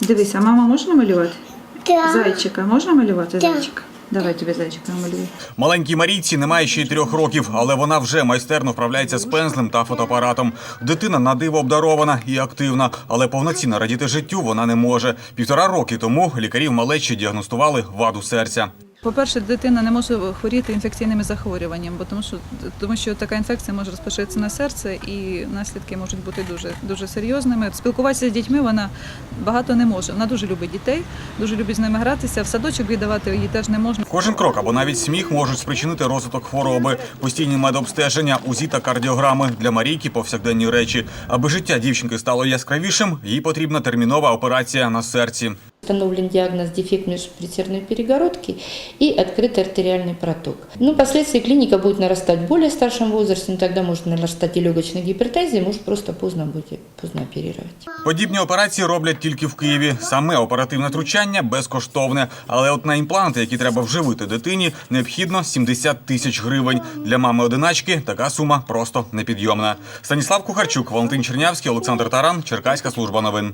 Дивися, мама можна малювати? Да. Зайчика можна малювати? Так. Зайчика? Давай тобі зайчика намалюю. Маленькій Марійці немає ще й трьох років, але вона вже майстерно вправляється з пензлем та фотоапаратом. Дитина на диво обдарована і активна, але повноцінно радіти життю вона не може. Півтора роки тому лікарі в малечі діагностували ваду серця. По-перше, дитина не може хворіти інфекційними захворюваннями, бо тому що тому що така інфекція може розпочатися на серце і наслідки можуть бути дуже дуже серйозними. Спілкуватися з дітьми вона багато не може. Вона дуже любить дітей, дуже любить з ними гратися. В садочок віддавати її теж не можна. Кожен крок або навіть сміх можуть спричинити розвиток хвороби, постійні медобстеження, УЗІ та кардіограми для Марійки повсякденні речі. Аби життя дівчинки стало яскравішим, їй потрібна термінова операція на серці. Установлен диагноз дефект межпредсердной перегородки и открытый артериальный проток. Ну, впоследствии клиника будет нарастать в более старшем возрасте, но тогда может нарастать и легочная гипертензия, может просто поздно будет поздно оперировать. Подібні операції роблять тільки в Києві. Саме оперативне втручання безкоштовне. Але от на імпланти, які треба вживити дитині, необхідно 70 тисяч гривень. Для мами одиначки така сума просто непідйомна. Станіслав Кухарчук, Валентин Чернявський, Олександр Таран, Черкаська служба новин.